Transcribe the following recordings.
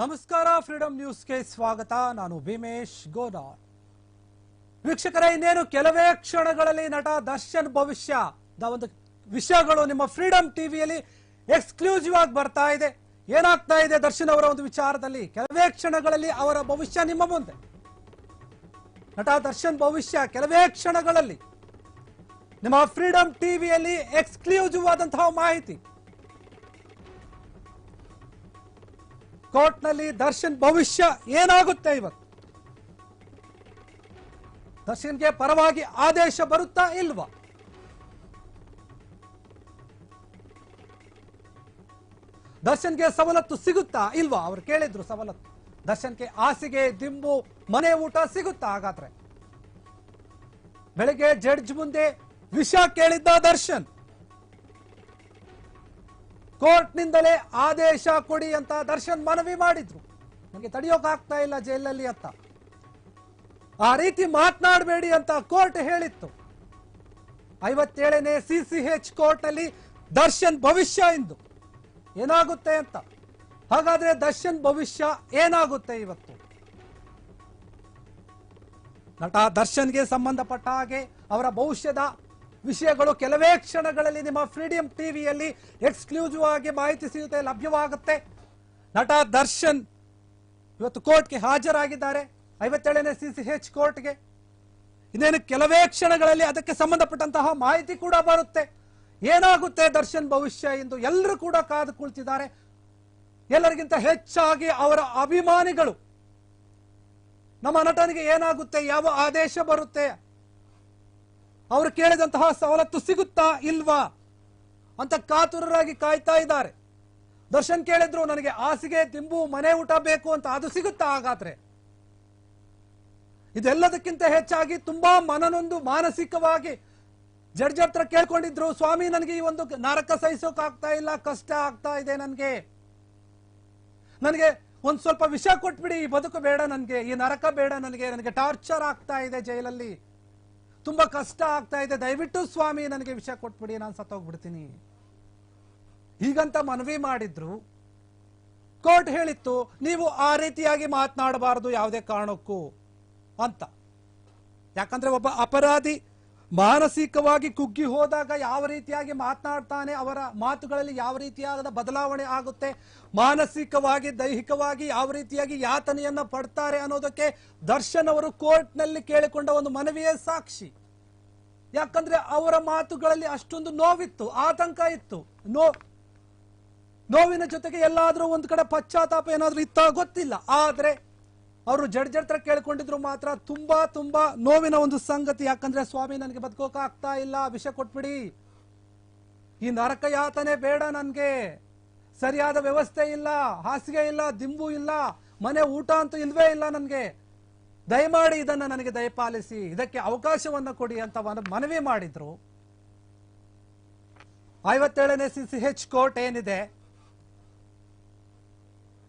ನಮಸ್ಕಾರ ಫ್ರೀಡಂ ನ್ಯೂಸ್ಗೆ ಸ್ವಾಗತ. ನಾನು ಭೀಮೇಶ್ ಗೋದಾರ್ ವೀಕ್ಷಕರೇ, ಇನ್ನೇನು ಕೆಲವೇ ಕ್ಷಣಗಳಲ್ಲಿ ನಟ ದರ್ಶನ್ ಭವಿಷ್ಯ ಒಂದು ವಿಷಯಗಳು ನಿಮ್ಮ ಫ್ರೀಡಂ ಟಿವಿಯಲ್ಲಿ ಎಕ್ಸ್ಕ್ಲೂಸಿವ್ ಆಗಿ ಬರ್ತಾ ಇದೆ. ಏನಾಗ್ತಾ ಇದೆ ದರ್ಶನ್ ಅವರ ಒಂದು ವಿಚಾರದಲ್ಲಿ? ಕೆಲವೇ ಕ್ಷಣಗಳಲ್ಲಿ ಅವರ ಭವಿಷ್ಯ ನಿಮ್ಮ ಮುಂದೆ. ನಟ ದರ್ಶನ್ ಭವಿಷ್ಯ, ಕೆಲವೇ ಕ್ಷಣಗಳಲ್ಲಿ ನಿಮ್ಮ ಫ್ರೀಡಂ ಟಿವಿಯಲ್ಲಿ ಎಕ್ಸ್ಕ್ಲೂಸಿವ್ ಆದಂತಹ ಮಾಹಿತಿ. ಕೋರ್ಟ್ನಲ್ಲಿ ದರ್ಶನ್ ಭವಿಷ್ಯ ಏನಾಗುತ್ತೆ ಇವತ್ತು? ದರ್ಶನ್ಗೆ ಪರವಾಗಿ ಆದೇಶ ಬರುತ್ತಾ ಇಲ್ವಾ? ದರ್ಶನ್ಗೆ ಸವಲತ್ತು ಸಿಗುತ್ತಾ ಇಲ್ವಾ? ಅವ್ರು ಕೇಳಿದ್ರು ಸವಲತ್ತು. ದರ್ಶನ್ಗೆ ಹಾಸಿಗೆ, ದಿಂಬು, ಮನೆ ಊಟ ಸಿಗುತ್ತಾ ಹಾಗಾದ್ರೆ? ಬೆಳಿಗ್ಗೆ ಜಡ್ಜ್ ಮುಂದೆ ವಿಷ ಕೇಳಿದ್ದ ದರ್ಶನ್. ಕೋರ್ಟ್ನಿಂದಲೇ ಆದೇಶ ಕೊಡಿ ಅಂತ ದರ್ಶನ್ ಮನವಿ ಮಾಡಿದ್ರು. ನನಗೆ ತಡೆಯೋಕ್ಕಾಗ್ತಾ ಇಲ್ಲ ಜೈಲಲ್ಲಿ ಅಂತ. ಆ ರೀತಿ ಮಾತನಾಡಬೇಡಿ ಅಂತ ಕೋರ್ಟ್ ಹೇಳಿತ್ತು. ಐವತ್ತೇಳನೇ ಸಿ ಸಿ ಎಚ್ ಕೋರ್ಟ್ನಲ್ಲಿ ದರ್ಶನ್ ಭವಿಷ್ಯ ಎಂದು ಏನಾಗುತ್ತೆ ಅಂತ. ಹಾಗಾದ್ರೆ ದರ್ಶನ್ ಭವಿಷ್ಯ ಏನಾಗುತ್ತೆ ಇವತ್ತು? ನಟ ದರ್ಶನ್ಗೆ ಸಂಬಂಧಪಟ್ಟ ಹಾಗೆ ಅವರ ಭವಿಷ್ಯದ ವಿಷಯಗಳು ಕೆಲವೇ ಕ್ಷಣಗಳಲ್ಲಿ ನಿಮ್ಮ ಫ್ರೀಡಂ ಟಿವಿಯಲ್ಲಿ ಎಕ್ಸ್ಕ್ಲೂಸಿವ್ ಆಗಿ ಮಾಹಿತಿ ಸಿಗುತ್ತೆ, ಲಭ್ಯವಾಗುತ್ತೆ. ನಟ ದರ್ಶನ್ ಇವತ್ತು ಕೋರ್ಟ್ಗೆ ಹಾಜರಾಗಿದ್ದಾರೆ. ಐವತ್ತೇಳನೇ ಸಿ ಸಿ ಹೆಚ್ ಕೋರ್ಟ್ಗೆ. ಇನ್ನೇನು ಕೆಲವೇ ಕ್ಷಣಗಳಲ್ಲಿ ಅದಕ್ಕೆ ಸಂಬಂಧಪಟ್ಟಂತಹ ಮಾಹಿತಿ ಕೂಡ ಬರುತ್ತೆ. ಏನಾಗುತ್ತೆ ದರ್ಶನ್ ಭವಿಷ್ಯ ಎಂದು ಎಲ್ಲರೂ ಕೂಡ ಕಾದು ಕುಳಿತಿದ್ದಾರೆ. ಎಲ್ಲರಿಗಿಂತ ಹೆಚ್ಚಾಗಿ ಅವರ ಅಭಿಮಾನಿಗಳು. ನಮ್ಮ ನಟನಿಗೆ ಏನಾಗುತ್ತೆ, ಯಾವ ಆದೇಶ ಬರುತ್ತೆ ಅವರು ಕೇಳಿದಂತಹ ಸವಲತ್ತು ಸಿಗುತ್ತಾ ಇಲ್ವಾ ಅಂತ ಕಾತುರರಾಗಿ ಕಾಯ್ತಾ ಇದ್ದಾರೆ. ದರ್ಶನ್ ಕೇಳಿದ್ರು, ನನಗೆ ಹಾಸಿಗೆ ತಿಂಬು ಮನೆ ಊಟ ಬೇಕು ಅಂತ ಅದು ಸಿಗುತ್ತಾ ಹಾಗಾದ್ರೆ? ಇದೆಲ್ಲದಕ್ಕಿಂತ ಹೆಚ್ಚಾಗಿ ತುಂಬಾ ಮನನೊಂದು, ಮಾನಸಿಕವಾಗಿ ಜಡ್ಜ್ ಹತ್ರ ಕೇಳ್ಕೊಂಡಿದ್ರು, ಸ್ವಾಮಿ, ನನಗೆ ಈ ಒಂದು ನರಕ ಸಹಿಸೋಕ್ ಆಗ್ತಾ ಇಲ್ಲ, ಕಷ್ಟ ಆಗ್ತಾ ಇದೆ ನನಗೆ. ನನಗೆ ಒಂದು ಸ್ವಲ್ಪ ವಿಷ ಕೊಟ್ಬಿಡಿ, ಈ ಬದುಕು ಬೇಡ ನನಗೆ, ಈ ನರಕ ಬೇಡ ನನಗೆ ನನಗೆ ಟಾರ್ಚರ್ ಆಗ್ತಾ ಇದೆ ಜೈಲಲ್ಲಿ. ತುಂಬಾ ಕಷ್ಟ ಆಗ್ತಾ ಇದೆ. ದಯವಿಟ್ಟು ಸ್ವಾಮಿ, ನನಗೆ ವಿಷಯ ಕೊಟ್ಬಿಡಿ, ನಾನು ಸತ್ತೋಗ್ಬಿಡ್ತೀನಿ. ಹೀಗಂತ ಮನವಿ ಮಾಡಿದ್ರು. ಕೋರ್ಟ್ ಹೇಳಿತ್ತು, ನೀವು ಆ ರೀತಿಯಾಗಿ ಮಾತನಾಡಬಾರದು ಯಾವುದೇ ಕಾರಣಕ್ಕೂ ಅಂತ. ಯಾಕಂದ್ರೆ ಒಬ್ಬ ಅಪರಾಧಿ ಮಾನಸಿಕವಾಗಿ ಕುಗ್ಗಿ ಹೋದಾಗ ಯಾವ ರೀತಿಯಾಗಿ ಮಾತನಾಡ್ತಾನೆ, ಅವರ ಮಾತುಗಳಲ್ಲಿ ಯಾವ ರೀತಿಯಾದ ಬದಲಾವಣೆ ಆಗುತ್ತೆ, ಮಾನಸಿಕವಾಗಿ, ದೈಹಿಕವಾಗಿ ಯಾವ ರೀತಿಯಾಗಿ ಯಾತನೆಯನ್ನ ಪಡ್ತಾರೆ ಅನ್ನೋದಕ್ಕೆ ದರ್ಶನ್ ಅವರು ಕೋರ್ಟ್ನಲ್ಲಿ ಕೇಳಿಕೊಂಡ ಒಂದು ಮನವಿಯೇ ಸಾಕ್ಷಿ. ಯಾಕಂದ್ರೆ ಅವರ ಮಾತುಗಳಲ್ಲಿ ಅಷ್ಟೊಂದು ನೋವಿತ್ತು, ಆತಂಕ ಇತ್ತು. ನೋ, ನೋವಿನ ಜೊತೆಗೆ ಎಲ್ಲಾದ್ರೂ ಒಂದ್ ಕಡೆ ಪಶ್ಚಾತ್ತಾಪ ಏನಾದ್ರೂ ಇತ್ತ ಗೊತ್ತಿಲ್ಲ. ಆದ್ರೆ ಅವರು ಜಡ್ಜ್ ಹತ್ರ ಕೇಳ್ಕೊಂಡಿದ್ರು ಮಾತ್ರ ತುಂಬಾ ತುಂಬಾ ನೋವಿನ ಒಂದು ಸಂಗತಿ. ಯಾಕಂದ್ರೆ ಸ್ವಾಮಿ ನನಗೆ ಬದುಕೋಕ ಆಗ್ತಾ ಇಲ್ಲ, ವಿಷ ಕೊಟ್ಬಿಡಿ. ಈ ನರಕ ಯಾತನೆ ಬೇಡ ನನ್ಗೆ. ಸರಿಯಾದ ವ್ಯವಸ್ಥೆ ಇಲ್ಲ, ಹಾಸಿಗೆ ಇಲ್ಲ, ದಿಂಬು ಇಲ್ಲ, ಮನೆ ಊಟ ಅಂತೂ ಇಲ್ವೇ ಇಲ್ಲ ನನಗೆ. ದಯಮಾಡಿ ಇದನ್ನ ನನಗೆ ದಯಪಾಲಿಸಿ, ಇದಕ್ಕೆ ಅವಕಾಶವನ್ನ ಕೊಡಿ ಅಂತ ಮನ- ಮನವಿ ಮಾಡಿದ್ರು. ಐವತ್ತೇಳನೇ ಸಿ ಸಿ ಎಚ್ ಕೋರ್ಟ್ ಏನಿದೆ?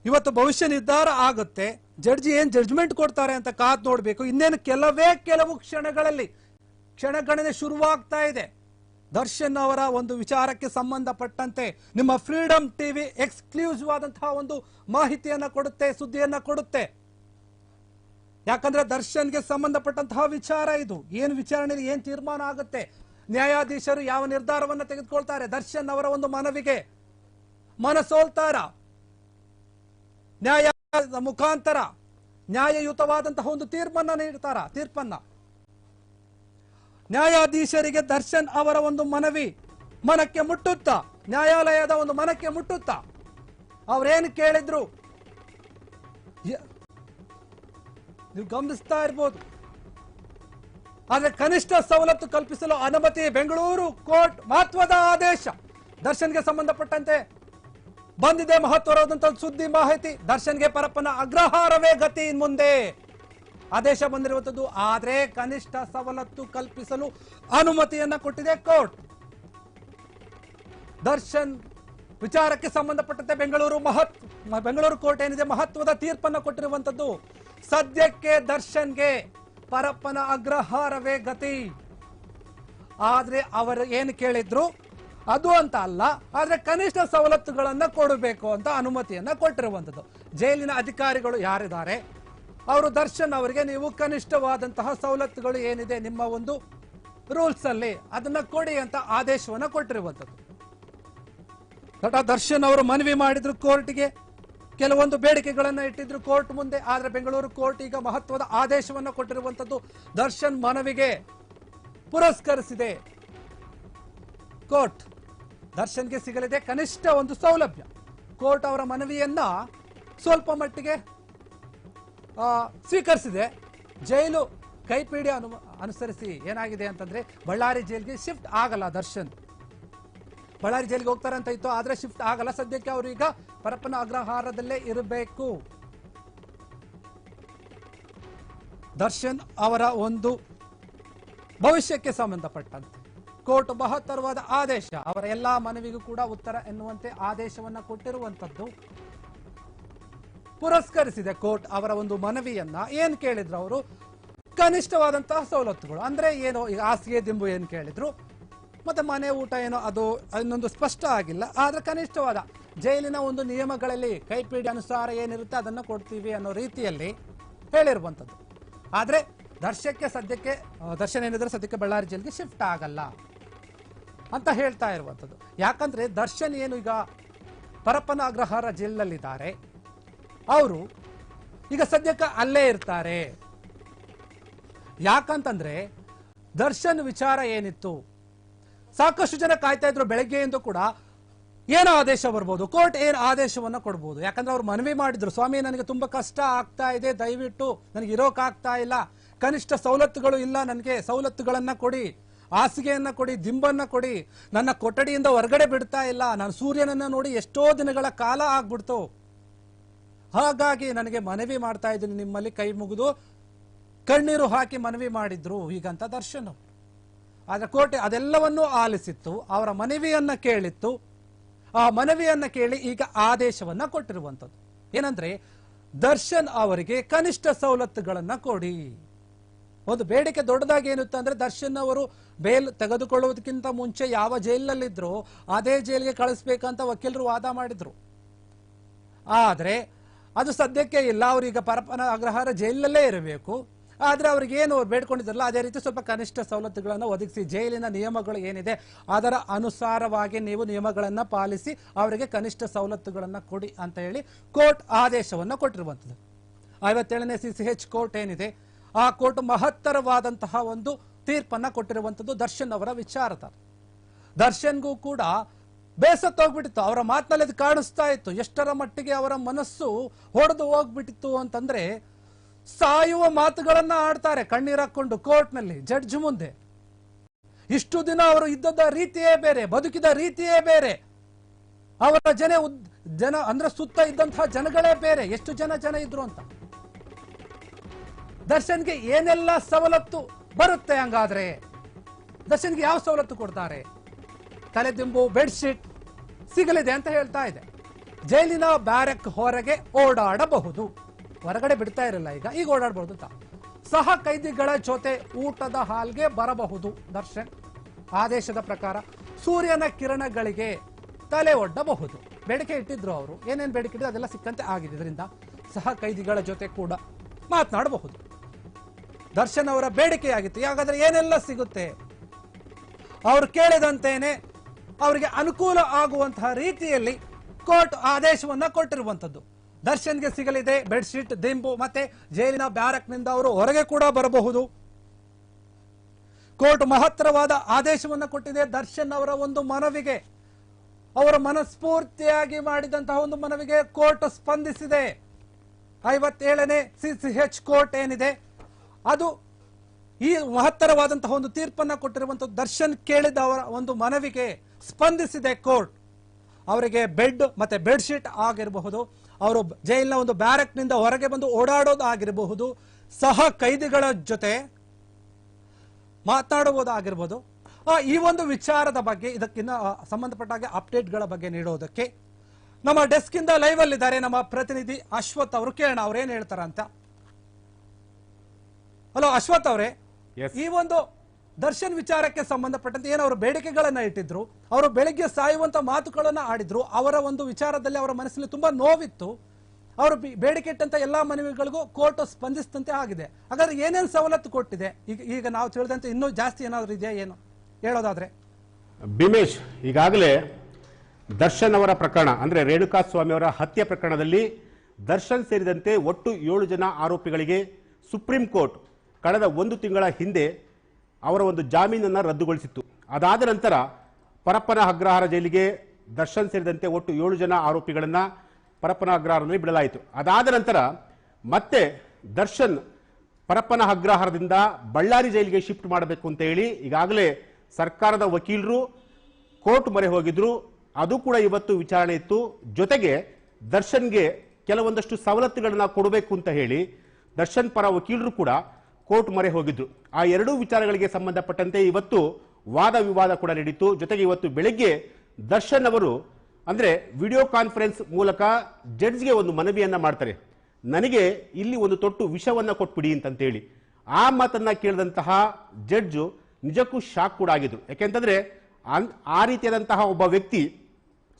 ಇವತ್ತು ಭವಿಷ್ಯ ನಿರ್ಧಾರ ಆಗುತ್ತೆ. ಜಡ್ಜಿ ಏನ್ ಜಡ್ಜ್ಮೆಂಟ್ ಕೊಡ್ತಾರೆ ಅಂತ ಕಾದ್ ನೋಡ್ಬೇಕು. ಇನ್ನೇನು ಕೆಲವೇ ಕೆಲವು ಕ್ಷಣಗಳಲ್ಲಿ ಕ್ಷಣಗಣನೆ ಶುರುವಾಗ್ತಾ ಇದೆ. ದರ್ಶನ್ ಅವರ ಒಂದು ವಿಚಾರಕ್ಕೆ ಸಂಬಂಧಪಟ್ಟಂತೆ ನಿಮ್ಮ ಫ್ರೀಡಂ ಟಿವಿ ಎಕ್ಸ್ಕ್ಲೂಸಿವ್ ಆದಂತಹ ಒಂದು ಮಾಹಿತಿಯನ್ನ ಕೊಡುತ್ತೆ, ಸುದ್ದಿಯನ್ನ ಕೊಡುತ್ತೆ. ಯಾಕಂದ್ರೆ ದರ್ಶನ್ಗೆ ಸಂಬಂಧಪಟ್ಟಂತಹ ವಿಚಾರ ಇದು. ಏನು ವಿಚಾರಣೆ ಏನ್ ತೀರ್ಮಾನ ಆಗುತ್ತೆ? ನ್ಯಾಯಾಧೀಶರು ಯಾವ ನಿರ್ಧಾರವನ್ನ ತೆಗೆದುಕೊಳ್ತಾರೆ? ದರ್ಶನ್ ಅವರ ಒಂದು ಮನವಿಗೆ ಮನಸೋಲ್ತಾರ. ನ್ಯಾಯದ ಮುಖಾಂತರ ನ್ಯಾಯಯುತವಾದಂತಹ ಒಂದು ತೀರ್ಪನ್ನ ನೀಡ್ತಾರ? ತೀರ್ಪನ್ನ? ನ್ಯಾಯಾಧೀಶರಿಗೆ ದರ್ಶನ್ ಅವರ ಒಂದು ಮನವಿ ಮನಕ್ಕೆ ಮುಟ್ಟುತ್ತಾ? ನ್ಯಾಯಾಲಯದ ಒಂದು ಮನಕ್ಕೆ ಮುಟ್ಟುತ್ತಾ? ಅವ್ರೇನು ಕೇಳಿದ್ರು? ನೀವು ಗಮನಿಸ್ತಾ ಇರ್ಬೋದು. ಆದ್ರೆ ಕನಿಷ್ಠ ಸವಲತ್ತು ಕಲ್ಪಿಸಲು ಅನುಮತಿ ಬೆಂಗಳೂರು ಕೋರ್ಟ್ ಮಹತ್ವದ ಆದೇಶ. ದರ್ಶನ್ಗೆ ಸಂಬಂಧಪಟ್ಟಂತೆ ಬಂದಿದೆ ಮಹತ್ವರಾದಂತಹ ಸುದ್ದಿ ಮಾಹಿತಿ. ದರ್ಶನ್ಗೆ ಪರಪ್ಪನ ಅಗ್ರಹಾರವೇ ಗತಿ ಇನ್ ಮುಂದೆ. ಆದೇಶ ಬಂದಿರುವಂತದ್ದು ಆದರೆ ಕನಿಷ್ಠ ಸವಲತ್ತು ಕಲ್ಪಿಸಲು ಅನುಮತಿಯನ್ನ ಕೊಟ್ಟಿದೆ ಕೋರ್ಟ್. ದರ್ಶನ್ ವಿಚಾರಕ್ಕೆ ಸಂಬಂಧಪಟ್ಟಂತೆ ಬೆಂಗಳೂರು ಮಹತ್, ಬೆಂಗಳೂರು ಕೋರ್ಟ್ ಏನಿದೆ, ಮಹತ್ವದ ತೀರ್ಪನ್ನು ಕೊಟ್ಟಿರುವಂತದ್ದು ಸದ್ಯಕ್ಕೆ ದರ್ಶನ್ಗೆ ಪರಪ್ಪನ ಅಗ್ರಹಾರವೇ ಗತಿ. ಆದ್ರೆ ಅವರು ಏನು ಕೇಳಿದ್ರು? ಅದು ಅಂತ ಅಲ್ಲ, ಆದ್ರೆ ಕನಿಷ್ಠ ಸವಲತ್ತುಗಳನ್ನ ಕೊಡಬೇಕು ಅಂತ ಅನುಮತಿಯನ್ನ ಕೊಟ್ಟಿರುವಂತದ್ದು ಜೈಲಿನ ಅಧಿಕಾರಿಗಳು ಯಾರಿದ್ದಾರೆ? ಅವರು ದರ್ಶನ್ ಅವರಿಗೆ ನೀವು ಕನಿಷ್ಠವಾದಂತಹ ಸವಲತ್ತುಗಳು ಏನಿದೆ ನಿಮ್ಮ ಒಂದು ರೂಲ್ಸ್ ಅಲ್ಲಿ, ಅದನ್ನ ಕೊಡಿ ಅಂತ ಆದೇಶವನ್ನ ಕೊಟ್ಟಿರುವಂತದ್ದು ನಟ ದರ್ಶನ್ ಅವರು ಮನವಿ ಮಾಡಿದ್ರು ಕೋರ್ಟ್ಗೆ, ಕೆಲವೊಂದು ಬೇಡಿಕೆಗಳನ್ನ ಇಟ್ಟಿದ್ರು ಕೋರ್ಟ್ ಮುಂದೆ, ಆದ್ರೆ ಬೆಂಗಳೂರು ಕೋರ್ಟ್ ಈಗ ಮಹತ್ವದ ಆದೇಶವನ್ನ ಕೊಟ್ಟಿರುವಂತದ್ದು ದರ್ಶನ್ ಮನವಿಗೆ ಪುರಸ್ಕರಿಸಿದೆ. ಕೋರ್ಟ್ ದರ್ಶನ್ಗೆ ಸಿಗಲಿದೆ ಕನಿಷ್ಠ ಒಂದು ಸೌಲಭ್ಯ. ಕೋರ್ಟ್ ಅವರ ಮನವಿಯನ್ನ ಸ್ವಲ್ಪ ಮಟ್ಟಿಗೆ ಸ್ವೀಕರಿಸಿದೆ. ಜೈಲು ಕೈಪಿಡಿ ಅನು ಅನುಸರಿಸಿ ಏನಾಗಿದೆ ಅಂತಂದ್ರೆ ಬಳ್ಳಾರಿ ಜೈಲ್ಗೆ ಶಿಫ್ಟ್ ಆಗಲ್ಲ ದರ್ಶನ್. ಬಳ್ಳಾರಿ ಜೈಲಿಗೆ ಹೋಗ್ತಾರೆ ಅಂತ ಇತ್ತು, ಆದ್ರೆ ಶಿಫ್ಟ್ ಆಗಲ್ಲ. ಸದ್ಯಕ್ಕೆ ಅವರು ಈಗ ಪರಪ್ಪನ ಅಗ್ರಹಾರದಲ್ಲೇ ಇರಬೇಕು. ದರ್ಶನ್ ಅವರ ಒಂದು ಭವಿಷ್ಯಕ್ಕೆ ಸಂಬಂಧಪಟ್ಟಂತೆ. ಕೋರ್ಟ್ ಮಹತ್ತರವಾದ ಆದೇಶ. ಅವರ ಎಲ್ಲಾ ಮನವಿಗೂ ಕೂಡ ಉತ್ತರ ಎನ್ನುವಂತೆ ಆದೇಶವನ್ನ ಕೊಟ್ಟಿರುವಂತದ್ದು ಪುರಸ್ಕರಿಸಿದೆ ಕೋರ್ಟ್ ಅವರ ಒಂದು ಮನವಿಯನ್ನ. ಏನ್ ಕೇಳಿದ್ರು ಅವರು? ಕನಿಷ್ಠವಾದಂತಹ ಸವಲತ್ತುಗಳು. ಅಂದ್ರೆ ಏನು ಈಗ ಹಾಸಿಗೆ ದಿಂಬು ಏನ್ ಕೇಳಿದ್ರು? ಮತ್ತೆ ಮನೆ ಊಟ ಏನೋ ಅದು ಇನ್ನೊಂದು ಸ್ಪಷ್ಟ ಆಗಿಲ್ಲ. ಆದ್ರೆ ಕನಿಷ್ಠವಾದ ಜೈಲಿನ ಒಂದು ನಿಯಮಗಳಲ್ಲಿ ಕೈಪಿಡಿ ಅನುಸಾರ ಏನಿರುತ್ತೆ ಅದನ್ನ ಕೊಡ್ತೀವಿ ಅನ್ನೋ ರೀತಿಯಲ್ಲಿ ಹೇಳಿರುವಂತದ್ದು. ಆದ್ರೆ ದರ್ಶಕ್ಕೆ ಸದ್ಯಕ್ಕೆ ದರ್ಶನ ಏನಿದ್ರೆ ಸದ್ಯಕ್ಕೆ ಬಳ್ಳಾರಿ ಜೈಲಿಗೆ ಶಿಫ್ಟ್ ಆಗಲ್ಲ. ಅಂತ ಹೇಳ್ತಾ ಇರುವಂಥದ್ದು. ಯಾಕಂದ್ರೆ ದರ್ಶನ್ ಏನು ಈಗ ಪರಪ್ಪನ ಅಗ್ರಹಾರ ಜೈಲಿನಲ್ಲಿದ್ದಾರೆ. ಅವರು ಈಗ ಸದ್ಯಕ್ಕೆ ಅಲ್ಲೇ ಇರ್ತಾರೆ. ಯಾಕಂತಂದ್ರೆ ದರ್ಶನ್ ವಿಚಾರ ಏನಿತ್ತು? ಸಾಕಷ್ಟು ಜನ ಕಾಯ್ತಾ ಇದ್ರು ಬೆಳಗ್ಗೆಯಿಂದ ಕೂಡ ಏನು ಆದೇಶ ಬರ್ಬೋದು, ಕೋರ್ಟ್ ಏನು ಆದೇಶವನ್ನ ಕೊಡ್ಬೋದು. ಯಾಕಂದ್ರೆ ಅವ್ರು ಮನವಿ ಮಾಡಿದ್ರು, ಸ್ವಾಮಿ, ನನಗೆ ತುಂಬಾ ಕಷ್ಟ ಆಗ್ತಾ ಇದೆ, ದಯವಿಟ್ಟು ನನಗೆ ಇರೋಕಾಗ್ತಾ ಇಲ್ಲ. ಕನಿಷ್ಠ ಸವಲತ್ತುಗಳು ಇಲ್ಲ, ನನಗೆ ಸವಲತ್ತುಗಳನ್ನ ಕೊಡಿ. ಹಾಸಿಗೆಯನ್ನ ಕೊಡಿ, ದಿಂಬನ್ನು ಕೊಡಿ, ನನ್ನ ಕೊಠಡಿಯಿಂದ ಹೊರಗಡೆ ಬಿಡ್ತಾ ಇಲ್ಲ. ನಾನು ಸೂರ್ಯನನ್ನು ನೋಡಿ ಎಷ್ಟೋ ದಿನಗಳ ಕಾಲ ಆಗ್ಬಿಡ್ತು. ಹಾಗಾಗಿ ನನಗೆ ಮನವಿ ಮಾಡ್ತಾ ಇದ್ದೀನಿ. ನಿಮ್ಮಲ್ಲಿ ಕೈ ಮುಗಿದು ಕಣ್ಣೀರು ಹಾಕಿ ಮನವಿ ಮಾಡಿದ್ರು ಹೀಗಂತ ದರ್ಶನ. ಆದರೆ ಕೋಟೆ ಅದೆಲ್ಲವನ್ನೂ ಆಲಿಸಿತ್ತು, ಅವರ ಮನವಿಯನ್ನು ಕೇಳಿತ್ತು. ಆ ಮನವಿಯನ್ನು ಕೇಳಿ ಈಗ ಆದೇಶವನ್ನು ಕೊಟ್ಟಿರುವಂಥದ್ದು. ಏನಂದ್ರೆ ದರ್ಶನ್ ಅವರಿಗೆ ಕನಿಷ್ಠ ಸವಲತ್ತುಗಳನ್ನು ಕೊಡಿ. ಒಂದು ಬೇಡಿಕೆ ದೊಡ್ಡದಾಗಿ ಏನಿತ್ತು ಅಂದ್ರೆ ದರ್ಶನ್ ಅವರು ಬೇಲ್ ತೆಗೆದುಕೊಳ್ಳುವುದಕ್ಕಿಂತ ಮುಂಚೆ ಯಾವ ಜೈಲಿನಲ್ಲಿದ್ರು ಅದೇ ಜೈಲಿಗೆ ಕಳಿಸ್ಬೇಕಂತ ವಕೀಲರು ವಾದ ಮಾಡಿದ್ರು. ಆದ್ರೆ ಅದು ಸದ್ಯಕ್ಕೆ ಇಲ್ಲ. ಅವ್ರೀಗ ಪರಪನ ಅಗ್ರಹಾರ ಜೈಲಲ್ಲೇ ಇರಬೇಕು. ಆದ್ರೆ ಅವ್ರಿಗೆ ಏನು ಅವ್ರು ಬೇಡ್ಕೊಂಡಿದ್ರಲ್ಲ, ಅದೇ ರೀತಿ ಸ್ವಲ್ಪ ಕನಿಷ್ಠ ಸವಲತ್ತುಗಳನ್ನು ಒದಗಿಸಿ. ಜೈಲಿನ ನಿಯಮಗಳು ಏನಿದೆ, ಅದರ ಅನುಸಾರವಾಗಿ ನೀವು ನಿಯಮಗಳನ್ನ ಪಾಲಿಸಿ, ಅವರಿಗೆ ಕನಿಷ್ಠ ಸವಲತ್ತುಗಳನ್ನ ಕೊಡಿ ಅಂತ ಹೇಳಿ ಕೋರ್ಟ್ ಆದೇಶವನ್ನ ಕೊಟ್ಟಿರುವಂಥದ್ದು. ಐವತ್ತೇಳನೇ ಸಿ ಸಿ ಹೆಚ್ ಕೋರ್ಟ್ ಏನಿದೆ ಆ ಕೋರ್ಟ್ ಮಹತ್ತರವಾದಂತಹ ಒಂದು ತೀರ್ಪನ್ನ ಕೊಟ್ಟಿರುವಂಥದ್ದು ದರ್ಶನ್ ಅವರ ವಿಚಾರದ. ದರ್ಶನ್ಗೂ ಕೂಡ ಬೇಸತ್ತೋಗ್ಬಿಟ್ಟಿತ್ತು ಅವರ ಮಾತಿನಲ್ಲಿ ಅದು ಕಾಣಿಸ್ತಾ ಇತ್ತು. ಎಷ್ಟರ ಮಟ್ಟಿಗೆ ಅವರ ಮನಸ್ಸು ಹೊಡೆದು ಹೋಗ್ಬಿಟ್ಟಿತ್ತು ಅಂತಂದ್ರೆ ಸಾಯುವ ಮಾತುಗಳನ್ನ ಆಡ್ತಾರೆ ಕಣ್ಣೀರಾಕೊಂಡು ಕೋರ್ಟ್ನಲ್ಲಿ, ಜಡ್ಜ್ ಮುಂದೆ. ಇಷ್ಟು ದಿನ ಅವರು ಇದ್ದದ ರೀತಿಯೇ ಬೇರೆ, ಬದುಕಿದ ರೀತಿಯೇ ಬೇರೆ. ಅವರ ಜನ ಜನ ಅಂದ್ರೆ ಸುತ್ತ ಇದ್ದಂತಹ ಜನಗಳೇ ಬೇರೆ. ಎಷ್ಟು ಜನ ಜನ ಇದ್ರು ಅಂತ. ದರ್ಶನ್ಗೆ ಏನೆಲ್ಲ ಸವಲತ್ತು ಬರುತ್ತೆ ಹಂಗಾದ್ರೆ? ದರ್ಶನ್ಗೆ ಯಾವ ಸವಲತ್ತು ಕೊಡ್ತಾರೆ? ತಲೆದಿಂಬು ಬೆಡ್ಶೀಟ್ ಸಿಗಲಿದೆ ಅಂತ ಹೇಳ್ತಾ ಇದೆ. ಜೈಲಿನ ಬ್ಯಾರಕ್ ಹೊರಗೆ ಓಡಾಡಬಹುದು. ಹೊರಗಡೆ ಬಿಡ್ತಾ ಇರಲ್ಲ ಈಗ ಈಗ ಓಡಾಡಬಹುದು ಅಂತ. ಸಹ ಕೈದಿಗಳ ಜೊತೆ ಊಟದ ಹಾಲ್ಗೆ ಬರಬಹುದು ದರ್ಶನ್. ಆದೇಶದ ಪ್ರಕಾರ ಸೂರ್ಯನ ಕಿರಣಗಳಿಗೆ ತಲೆ ಒಡ್ಡಬಹುದು. ಬೇಡಿಕೆ ಇಟ್ಟಿದ್ರು ಅವರು. ಏನೇನು ಬೇಡಿಕೆ ಇಟ್ಟಿದ್ರು ಅದೆಲ್ಲ ಸಿಕ್ಕಂತೆ ಆಗಿದೆ. ಇದರಿಂದ ಸಹ ಕೈದಿಗಳ ಜೊತೆ ಕೂಡ ಮಾತನಾಡಬಹುದು. ದರ್ಶನ್ ಅವರ ಬೇಡಿಕೆಯಾಗಿತ್ತು. ಹಾಗಾದರೆ ಏನೆಲ್ಲ ಸಿಗುತ್ತೆ? ಅವರು ಕೇಳಿದಂತೇನೆ ಅವರಿಗೆ ಅನುಕೂಲ ಆಗುವಂತಹ ರೀತಿಯಲ್ಲಿ ಕೋರ್ಟ್ ಆದೇಶವನ್ನ ಕೊಟ್ಟಿರುವಂತದ್ದು ದರ್ಶನ್ಗೆ ಸಿಗಲಿದೆ, ಬೆಡ್ಶೀಟ್, ದಿಂಬು, ಮತ್ತೆ ಜೈಲಿನ ಬ್ಯಾರಕ್ನಿಂದ ಅವರು ಹೊರಗೆ ಕೂಡ ಬರಬಹುದು. ಕೋರ್ಟ್ ಮಹತ್ತರವಾದ ಆದೇಶವನ್ನ ಕೊಟ್ಟಿದೆ. ದರ್ಶನ್ ಅವರ ಒಂದು ಮನವಿಗೆ, ಅವರ ಮನಸ್ಫೂರ್ತಿಯಾಗಿ ಮಾಡಿದಂತಹ ಒಂದು ಮನವಿಗೆ ಕೋರ್ಟ್ ಸ್ಪಂದಿಸಿದೆ. ಐವತ್ತೇಳನೇ ಸಿಸಿಎಚ್ ಕೋರ್ಟ್ ಏನಿದೆ? ಅದು ಈ ಮಹತ್ತರವಾದಂತಹ ಒಂದು ತೀರ್ಪನ್ನು ಕೊಟ್ಟಿರುವಂತಹ ದರ್ಶನ್ ಕೇಳಿದ ಅವರ ಒಂದು ಮನವಿಗೆ ಸ್ಪಂದಿಸಿದೆ ಕೋರ್ಟ್. ಅವರಿಗೆ ಬೆಡ್ ಮತ್ತೆ ಬೆಡ್ಶೀಟ್ ಆಗಿರಬಹುದು ಅವರು ಜೈಲಿನ ಒಂದು ಬ್ಯಾರಕ್ನಿಂದ ಹೊರಗೆ ಬಂದು ಓಡಾಡೋದು ಆಗಿರಬಹುದು ಸಹ ಕೈದಿಗಳ ಜೊತೆ ಮಾತನಾಡುವುದಾಗಿರ್ಬೋದು ಆ, ಈ ಒಂದು ವಿಚಾರದ ಬಗ್ಗೆ ಇದಕ್ಕಿಂತ ಸಂಬಂಧಪಟ್ಟ ಹಾಗೆ ಅಪ್ಡೇಟ್ಗಳ ಬಗ್ಗೆ ನೀಡೋದಕ್ಕೆ ನಮ್ಮ ಡೆಸ್ಕ್ ಇಂದ ಲೈವ್ ಅಲ್ಲಿದ್ದಾರೆ ನಮ್ಮ ಪ್ರತಿನಿಧಿ ಅಶ್ವಥ್ ಅವರು. ಕೇಳೋಣ ಅವ್ರೇನ್ ಹೇಳ್ತಾರ ಅಂತ ಹಲೋ ಅಶ್ವಥ್ ಅವರೇ. ಈ ಒಂದು ದರ್ಶನ್ ವಿಚಾರಕ್ಕೆ ಸಂಬಂಧಪಟ್ಟಂತೆ ಏನು ಅವರು ಬೇಡಿಕೆಗಳನ್ನ ಇಟ್ಟಿದ್ರು ಅವರು ಬೆಳಿಗ್ಗೆ ಸಾಯುವಂತ ಮಾತುಗಳನ್ನ ಆಡಿದ್ರು ಅವರ ಒಂದು ವಿಚಾರದಲ್ಲಿ ಅವರ ಮನಸ್ಸಲ್ಲಿ ತುಂಬಾ ನೋವಿತ್ತು ಅವರು ಬೇಡಿಕೆ ಇಟ್ಟಂತ ಎಲ್ಲಾ ಮನವಿಗಳಿಗೂ ಕೋರ್ಟ್ ಸ್ಪಂದಿಸಿದಂತೆ ಆಗಿದೆ. ಹಾಗಾದ್ರೆ ಏನೇನು ಸವಲತ್ತು ಕೊಟ್ಟಿದೆ? ಈಗ ಈಗ ನಾವು ತಿಳಿದಂತೆ ಇನ್ನೂ ಜಾಸ್ತಿ ಏನಾದರೂ ಇದೆಯಾ ಏನು? ಹೇಳೋದಾದ್ರೆ. ಭೀಮೇಶ್ ಈಗಾಗಲೇ ದರ್ಶನ್ ಅವರ ಪ್ರಕರಣ ಅಂದ್ರೆ ರೇಣುಕಾ ಸ್ವಾಮಿ ಅವರ ಹತ್ಯೆ ಪ್ರಕರಣದಲ್ಲಿ ದರ್ಶನ್ ಸೇರಿದಂತೆ ಒಟ್ಟು ಏಳು ಜನ ಆರೋಪಿಗಳಿಗೆ ಸುಪ್ರೀಂ ಕೋರ್ಟ್ ಕಳೆದ ಒಂದು ತಿಂಗಳ ಹಿಂದೆ ಅವರ ಒಂದು ಜಾಮೀನನ್ನು ರದ್ದುಗೊಳಿಸಿತ್ತು. ಅದಾದ ನಂತರ ಪರಪ್ಪನ ಅಗ್ರಹಾರ ಜೈಲಿಗೆ ದರ್ಶನ್ ಸೇರಿದಂತೆ ಒಟ್ಟು ಏಳು ಜನ ಆರೋಪಿಗಳನ್ನು ಪರಪ್ಪನ ಅಗ್ರಹಾರದಲ್ಲಿ ಬಿಡಲಾಯಿತು. ಅದಾದ ನಂತರ ಮತ್ತೆ ದರ್ಶನ್ ಪರಪ್ಪನ ಅಗ್ರಹಾರದಿಂದ ಬಳ್ಳಾರಿ ಜೈಲಿಗೆ ಶಿಫ್ಟ್ ಮಾಡಬೇಕು ಅಂತ ಹೇಳಿ ಈಗಾಗಲೇ ಸರ್ಕಾರದ ವಕೀಲರು ಕೋರ್ಟ್ ಮೊರೆ ಹೋಗಿದ್ರು. ಅದು ಕೂಡ ಇವತ್ತು ವಿಚಾರಣೆ ಇತ್ತು. ಜೊತೆಗೆ ದರ್ಶನ್ಗೆ ಕೆಲವೊಂದಷ್ಟು ಸವಲತ್ತುಗಳನ್ನು ಕೊಡಬೇಕು ಅಂತ ಹೇಳಿ ದರ್ಶನ್ ಪರ ವಕೀಲರು ಕೂಡ ಕೋರ್ಟ್ ಮೊರೆ ಹೋಗಿದ್ರು ಆ ಎರಡೂ ವಿಚಾರಗಳಿಗೆ ಸಂಬಂಧಪಟ್ಟಂತೆ ಇವತ್ತು ವಾದ ವಿವಾದ ಕೂಡ ನಡೀತು ಜೊತೆಗೆ ಇವತ್ತು ಬೆಳಗ್ಗೆ ದರ್ಶನ್ ಅವರು, ಅಂದ್ರೆ ವಿಡಿಯೋ ಕಾನ್ಫರೆನ್ಸ್ ಮೂಲಕ ಜಡ್ಜ್ಗೆ ಒಂದು ಮನವಿಯನ್ನ ಮಾಡ್ತಾರೆ. ನನಗೆ ಇಲ್ಲಿ ಒಂದು ತೊಟ್ಟು ವಿಷವನ್ನ ಕೊಟ್ಬಿಡಿ ಅಂತಂತೇಳಿ. ಆ ಮಾತನ್ನ ಕೇಳಿದಂತಹ ಜಡ್ಜು ನಿಜಕ್ಕೂ ಶಾಕ್ ಕೂಡ ಆಗಿದ್ರು. ಯಾಕೆಂತಂದ್ರೆ ಅನ್- ಆ ರೀತಿಯಾದಂತಹ ಒಬ್ಬ ವ್ಯಕ್ತಿ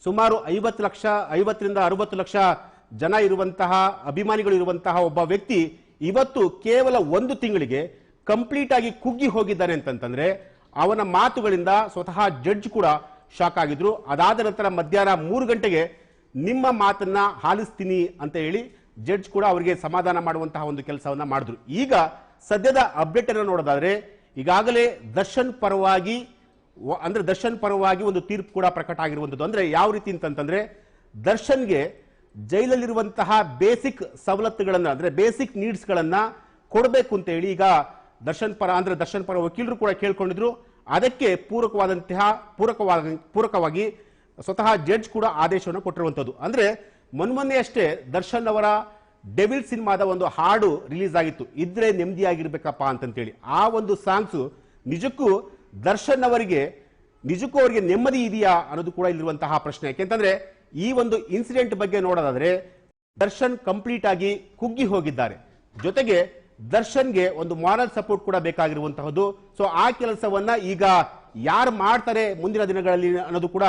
ಸುಮಾರು ಐವತ್ತು ಲಕ್ಷ, ಐವತ್ತರಿಂದ ಅರವತ್ತು ಲಕ್ಷ ಜನ ಇರುವಂತಹ, ಅಭಿಮಾನಿಗಳು ಇರುವಂತಹ ಒಬ್ಬ ವ್ಯಕ್ತಿ ಇವತ್ತು ಕೇವಲ ಒಂದು ತಿಂಗಳಿಗೆ ಕಂಪ್ಲೀಟ್ ಆಗಿ ಕುಗ್ಗಿ ಹೋಗಿದ್ದಾನೆ ಅಂತಂತಂದ್ರೆ ಅವನ ಮಾತುಗಳಿಂದ ಸ್ವತಃ ಜಡ್ಜ್ ಕೂಡ ಶಾಕ್ ಆಗಿದ್ರು. ಅದಾದ ನಂತರ ಮಧ್ಯಾಹ್ನ ಮೂರು ಗಂಟೆಗೆ ನಿಮ್ಮ ಮಾತನ್ನ ಹಾಲಿಸ್ತೀನಿ ಅಂತ ಹೇಳಿ ಜಡ್ಜ್ ಕೂಡ ಅವರಿಗೆ ಸಮಾಧಾನ ಮಾಡುವಂತಹ ಒಂದು ಕೆಲಸವನ್ನ ಮಾಡಿದ್ರು. ಈಗ ಸದ್ಯದ ಅಪ್ಡೇಟ್ ಅನ್ನು ನೋಡೋದಾದ್ರೆ ಈಗಾಗಲೇ ದರ್ಶನ್ ಪರವಾಗಿ ಅಂದ್ರೆ ದರ್ಶನ್ ಪರವಾಗಿ ಒಂದು ತೀರ್ಪು ಕೂಡ ಪ್ರಕಟ ಆಗಿರುವಂತದ್ದು. ಅಂದ್ರೆ ಯಾವ ರೀತಿ ಅಂತಂತಂದ್ರೆ ದರ್ಶನ್ಗೆ ಜೈಲಲ್ಲಿರುವಂತಹ ಬೇಸಿಕ್ ಸವಲತ್ತುಗಳನ್ನ, ಅಂದ್ರೆ ಬೇಸಿಕ್ ನೀಡ್ಸ್ಗಳನ್ನು ಕೊಡಬೇಕು ಅಂತ ಹೇಳಿ ಈಗ ದರ್ಶನ್ ಪರ, ಅಂದ್ರೆ ದರ್ಶನ್ ಪರ ವಕೀಲರು ಕೂಡ ಕೇಳ್ಕೊಂಡಿದ್ರು. ಅದಕ್ಕೆ ಪೂರಕವಾದಂತಹ, ಪೂರಕವಾದ, ಪೂರಕವಾಗಿ ಸ್ವತಃ ಜಡ್ಜ್ ಕೂಡ ಆದೇಶವನ್ನು ಕೊಟ್ಟಿರುವಂತದ್ದು ಅಂದ್ರೆ ಮೊನ್ಮೊನ್ನೆ ಅಷ್ಟೇ ದರ್ಶನ್ ಅವರ ಡೆವಿಲ್ ಸಿನಿಮಾದ ಒಂದು ಹಾಡು ರಿಲೀಸ್ ಆಗಿತ್ತು. ಇದ್ರೆ ನೆಮ್ಮದಿಯಾಗಿರ್ಬೇಕಪ್ಪ ಅಂತಂತೇಳಿ. ಆ ಒಂದು ಸಾಂಗ್ಸು ನಿಜಕ್ಕೂ ದರ್ಶನ್ ಅವರಿಗೆ, ನಿಜಕ್ಕೂ ಅವರಿಗೆ ನೆಮ್ಮದಿ ಇದೆಯಾ ಅನ್ನೋದು ಕೂಡ ಇಲ್ಲಿರುವಂತಹ ಪ್ರಶ್ನೆ. ಯಾಕೆಂತಂದ್ರೆ ಈ ಒಂದು ಇನ್ಸಿಡೆಂಟ್ ಬಗ್ಗೆ ನೋಡೋದಾದ್ರೆ ದರ್ಶನ್ ಕಂಪ್ಲೀಟ್ ಆಗಿ ಕುಗ್ಗಿ ಹೋಗಿದ್ದಾರೆ. ಜೊತೆಗೆ ದರ್ಶನ್ಗೆ ಒಂದು ಮಾರಲ್ ಸಪೋರ್ಟ್ ಕೂಡ ಬೇಕಾಗಿರುವಂತಹದ್ದು. ಸೊ ಆ ಕೆಲಸವನ್ನ ಈಗ ಯಾರು ಮಾಡ್ತಾರೆ ಮುಂದಿನ ದಿನಗಳಲ್ಲಿ ಅನ್ನೋದು ಕೂಡ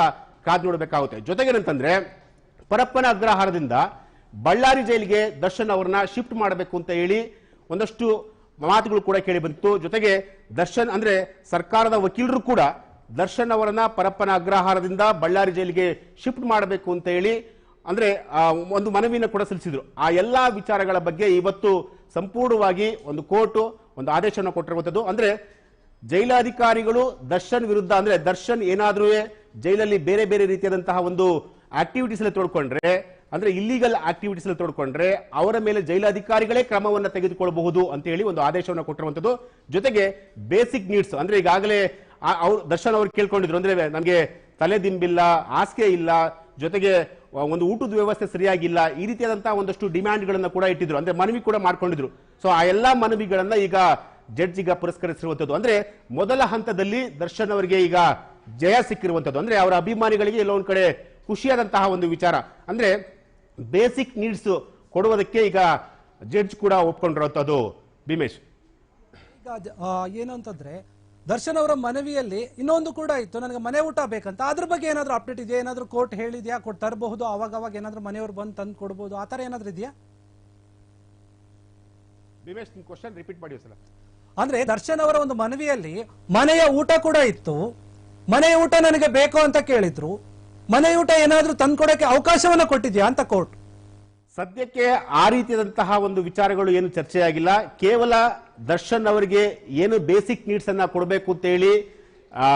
ಕಾದು ನೋಡಬೇಕಾಗುತ್ತೆ. ಜೊತೆಗೇನಂತಂದ್ರೆ ಪರಪ್ಪನ ಅಗ್ರಹಾರದಿಂದ ಬಳ್ಳಾರಿ ಜೈಲಿಗೆ ದರ್ಶನ್ ಅವರನ್ನ ಶಿಫ್ಟ್ ಮಾಡಬೇಕು ಅಂತ ಹೇಳಿ ಒಂದಷ್ಟು ಮಾತುಗಳು ಕೂಡ ಕೇಳಿ ಬಂತು ಜೊತೆಗೆ ದರ್ಶನ್ ಅಂದ್ರೆ ಸರ್ಕಾರದ ವಕೀಲರು ಕೂಡ ದರ್ಶನ್ ಅವರನ್ನ ಪರಪ್ಪನ ಅಗ್ರಹಾರದಿಂದ ಬಳ್ಳಾರಿ ಜೈಲಿಗೆ ಶಿಫ್ಟ್ ಮಾಡಬೇಕು ಅಂತ ಹೇಳಿ, ಅಂದ್ರೆ ಒಂದು ಮನವಿಯನ್ನು ಕೂಡ ಸಲ್ಲಿಸಿದ್ರು. ಆ ಎಲ್ಲಾ ವಿಚಾರಗಳ ಬಗ್ಗೆ ಇವತ್ತು ಸಂಪೂರ್ಣವಾಗಿ ಒಂದು ಕೋರ್ಟ್, ಒಂದು ಆದೇಶವನ್ನು ಕೊಟ್ಟಿರುವಂತದ್ದು ಅಂದ್ರೆ, ಜೈಲಾಧಿಕಾರಿಗಳು ದರ್ಶನ್ ವಿರುದ್ಧ, ಅಂದ್ರೆ, ದರ್ಶನ್ ಏನಾದ್ರೂ ಜೈಲಲ್ಲಿ ಬೇರೆ ಬೇರೆ ರೀತಿಯಾದಂತಹ ಒಂದು ಆಕ್ಟಿವಿಟೀಸ್ ಅಲ್ಲಿ ತೊಡ್ಕೊಂಡ್ರೆ, ಅಂದ್ರೆ ಇಲ್ಲಿಗಲ್ ಆಕ್ಟಿವಿಟೀಸ್ ಅಲ್ಲಿ ತೊಡ್ಕೊಂಡ್ರೆ, ಅವರ ಮೇಲೆ ಜೈಲಾಧಿಕಾರಿಗಳೇ ಕ್ರಮವನ್ನು ತೆಗೆದುಕೊಳ್ಳಬಹುದು ಅಂತ ಹೇಳಿ ಒಂದು ಆದೇಶವನ್ನು ಕೊಟ್ಟಿರುವಂತದ್ದು ಜೊತೆಗೆ ಬೇಸಿಕ್ ನೀಡ್ಸ್ ಅಂದ್ರೆ, ಈಗಾಗಲೇ ಅವ್ರು, ದರ್ಶನ್ ಅವ್ರು ಕೇಳ್ಕೊಂಡಿದ್ರು. ಅಂದ್ರೆ, ನಮಗೆ ತಲೆ ದಿಂಬಿಲ್ಲ, ಹಾಸಿಗೆ ಇಲ್ಲ, ಜೊತೆಗೆ ಒಂದು ಊಟದ ವ್ಯವಸ್ಥೆ ಸರಿಯಾಗಿಲ್ಲ, ಈ ರೀತಿಯಾದಂತಹ ಒಂದಷ್ಟು ಡಿಮ್ಯಾಂಡ್ಗಳನ್ನ ಕೂಡ ಇಟ್ಟಿದ್ರು. ಅಂದ್ರೆ, ಮನವಿ ಕೂಡ ಮಾಡ್ಕೊಂಡಿದ್ರು. ಸೊ ಆ ಎಲ್ಲಾ ಮನವಿಗಳನ್ನ ಈಗ ಜಡ್ಜ್ ಪುರಸ್ಕರಿಸಿರುವಂಥದ್ದು. ಅಂದ್ರೆ, ಮೊದಲ ಹಂತದಲ್ಲಿ ದರ್ಶನ್ ಅವರಿಗೆ ಈಗ ಜಯ ಸಿಕ್ಕಿರುವಂತದ್ದು ಅಂದ್ರೆ, ಅವರ ಅಭಿಮಾನಿಗಳಿಗೆ ಎಲ್ಲ ಒಂದ್ ಕಡೆ ಖುಷಿಯಾದಂತಹ ಒಂದು ವಿಚಾರ. ಅಂದ್ರೆ, ಬೇಸಿಕ್ ನೀಡ್ಸ್ ಕೊಡುವುದಕ್ಕೆ ಈಗ ಜಡ್ಜ್ ಕೂಡ ಒಪ್ಕೊಂಡಿರುವಂತದ್ದು ಭೀಮೇಶ್. ಈಗ ಏನು ಅಂತಂದ್ರೆ ದರ್ಶನ್ ಅವರ ಮನವಿಯಲ್ಲಿ ಇನ್ನೊಂದು ಕೂಡ ಇತ್ತು. ನನಗೆ ಮನೆ ಊಟ ಬೇಕಂತ. ಅದ್ರ ಬಗ್ಗೆ ಏನಾದರೂ ಅಪ್ಡೇಟ್ ಇದೆಯಾ? ಏನಾದರೂ ಕೋರ್ಟ್ ಹೇಳಿದ್ಯಾ? ಕೊಟ್ಟು ತರಬಹುದು? ಅವಾಗ ಅವಾಗ ಏನಾದ್ರು ಮನೆಯವರು ಬಂದು ತಂದು ಕೊಡ್ಬೋದು? ಆ ಥರ ಏನಾದ್ರು ಇದೆಯಾ? ನಿಮ್ ಕ್ವಶನ್ ರಿಪೀಟ್ ಮಾಡಿ ಸರ್ ಅಂದ್ರೆ ದರ್ಶನ್ ಅವರ ಒಂದು ಮನವಿಯಲ್ಲಿ ಮನೆಯ ಊಟ ಕೂಡ ಇತ್ತು. ಮನೆಯ ಊಟ ನನಗೆ ಬೇಕು ಅಂತ ಕೇಳಿದ್ರು. ಮನೆಯ ಊಟ ಏನಾದ್ರೂ ತಂದ್ಕೊಡಕ್ಕೆ ಅವಕಾಶವನ್ನ ಕೊಟ್ಟಿದ್ಯಾ ಅಂತ ಕೋರ್ಟ್ ಸದ್ಯಕ್ಕೆ ಆ ರೀತಿಯಾದಂತಹ ಒಂದು ವಿಚಾರಗಳು ಏನು ಚರ್ಚೆಯಾಗಿಲ್ಲ. ಕೇವಲ ದರ್ಶನ್ ಅವರಿಗೆ ಏನು ಬೇಸಿಕ್ ನೀಡ್ಸ್ ಅನ್ನ ಕೊಡಬೇಕು ಅಂತ ಹೇಳಿ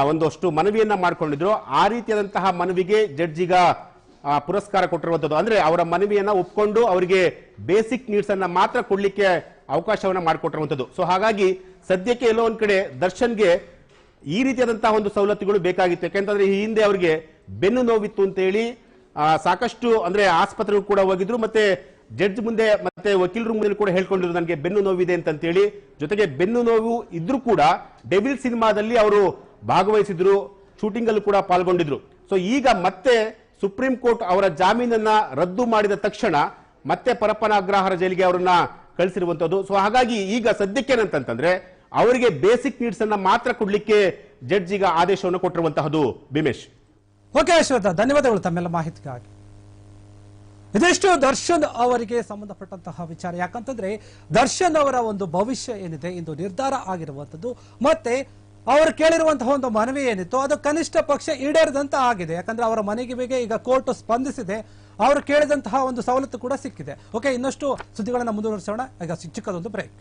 ಒಂದಷ್ಟು ಮನವಿಯನ್ನ ಮಾಡ್ಕೊಂಡಿದ್ರು. ಆ ರೀತಿಯಾದಂತಹ ಮನವಿಗೆ ಜಡ್ಜಿಗ ಪುರಸ್ಕಾರ ಕೊಟ್ಟಿರುವಂಥದ್ದು ಅಂದ್ರೆ ಅವರ ಮನವಿಯನ್ನ ಒಪ್ಕೊಂಡು ಅವರಿಗೆ ಬೇಸಿಕ್ ನೀಡ್ಸ್ ಅನ್ನ ಮಾತ್ರ ಕೊಡ್ಲಿಕ್ಕೆ ಅವಕಾಶವನ್ನ ಮಾಡಿಕೊಟ್ಟಿರುವಂಥದ್ದು ಸೊ ಹಾಗಾಗಿ ಸದ್ಯಕ್ಕೆ ಎಲ್ಲೋ ಒಂದ್ ಕಡೆ ದರ್ಶನ್ಗೆ ಈ ರೀತಿಯಾದಂತಹ ಒಂದು ಸವಲತ್ತುಗಳು ಬೇಕಾಗಿತ್ತು. ಯಾಕೆಂತಂದ್ರೆ ಈ ಹಿಂದೆ ಅವರಿಗೆ ಬೆನ್ನು ನೋವಿತ್ತು ಅಂತ ಹೇಳಿ ಸಾಕಷ್ಟು ಅಂದ್ರೆ ಆಸ್ಪತ್ರೆಗೂ ಕೂಡ ಹೋಗಿದ್ರು. ಮತ್ತೆ ಜಡ್ಜ್ ಮುಂದೆ ಮತ್ತೆ ವಕೀಲರ ಮುಂದೆ ಕೂಡ ಹೇಳ್ಕೊಂಡಿರು ನನಗೆ ಬೆನ್ನು ನೋವಿದೆ ಅಂತ ಹೇಳಿ ಜೊತೆಗೆ ಬೆನ್ನು ನೋವು ಇದ್ರೂ ಕೂಡ ಡೆವಿಲ್ ಸಿನಿಮಾದಲ್ಲಿ ಅವರು ಭಾಗವಹಿಸಿದ್ರು ಶೂಟಿಂಗ್ ಅಲ್ಲೂ ಕೂಡ ಪಾಲ್ಗೊಂಡಿದ್ರು. ಸೊ ಈಗ ಮತ್ತೆ ಸುಪ್ರೀಂ ಕೋರ್ಟ್ ಅವರ ಜಾಮೀನನ್ನ ರದ್ದು ಮಾಡಿದ ತಕ್ಷಣ ಮತ್ತೆ ಪರಪ್ಪನ ಅಗ್ರಹಾರ ಜೈಲಿಗೆ ಅವರನ್ನ ಕಳಿಸಿರುವಂತದ್ದು. ಸೊ ಹಾಗಾಗಿ ಈಗ ಸದ್ಯಕ್ಕೆ ಏನಂತಂತಂದ್ರೆ ಅವರಿಗೆ ಬೇಸಿಕ್ ನೀಡ್ಸ್ ಅನ್ನ ಮಾತ್ರ ಕೊಡ್ಲಿಕ್ಕೆ ಜಡ್ಜ್ ಈಗ ಆದೇಶವನ್ನು ಕೊಟ್ಟಿರುವಂತಹದ್ದು ಭೀಮೇಶ್. ಓಕೆ, ಅಶ್ವಥ, ಧನ್ಯವಾದಗಳು ತಮ್ಮೆಲ್ಲ ಮಾಹಿತಿಗಾಗಿ. ಇದಿಷ್ಟು ದರ್ಶನ್ ಅವರಿಗೆ ಸಂಬಂಧಪಟ್ಟಂತಹ ವಿಚಾರ? ಯಾಕಂತಂದ್ರೆ ದರ್ಶನ್ ಅವರ ಒಂದು ಭವಿಷ್ಯ ಏನಿದೆ, ಇಂದು ನಿರ್ಧಾರ ಆಗಿರುವಂತದ್ದು ಮತ್ತೆ ಅವರು ಕೇಳಿರುವಂತಹ ಒಂದು ಮನವಿ ಏನಿತ್ತು, ಅದು ಕನಿಷ್ಠ ಪಕ್ಷ ಈಡೇರಿದಂತ ಆಗಿದೆ. ಯಾಕಂದ್ರೆ ಅವರ ಮನೆಗೆ ಈಗ ಕೋರ್ಟ್ ಸ್ಪಂದಿಸಿದೆ, ಅವರು ಕೇಳಿದಂತಹ ಒಂದು ಸವಲತ್ತು ಕೂಡ ಸಿಕ್ಕಿದೆ. ಓಕೆ ಇನ್ನಷ್ಟು ಸುದ್ದಿಗಳನ್ನ ಮುಂದುವರಿಸೋಣ. ಈಗ ಚಿಕ್ಕದೊಂದು ಬ್ರೇಕ್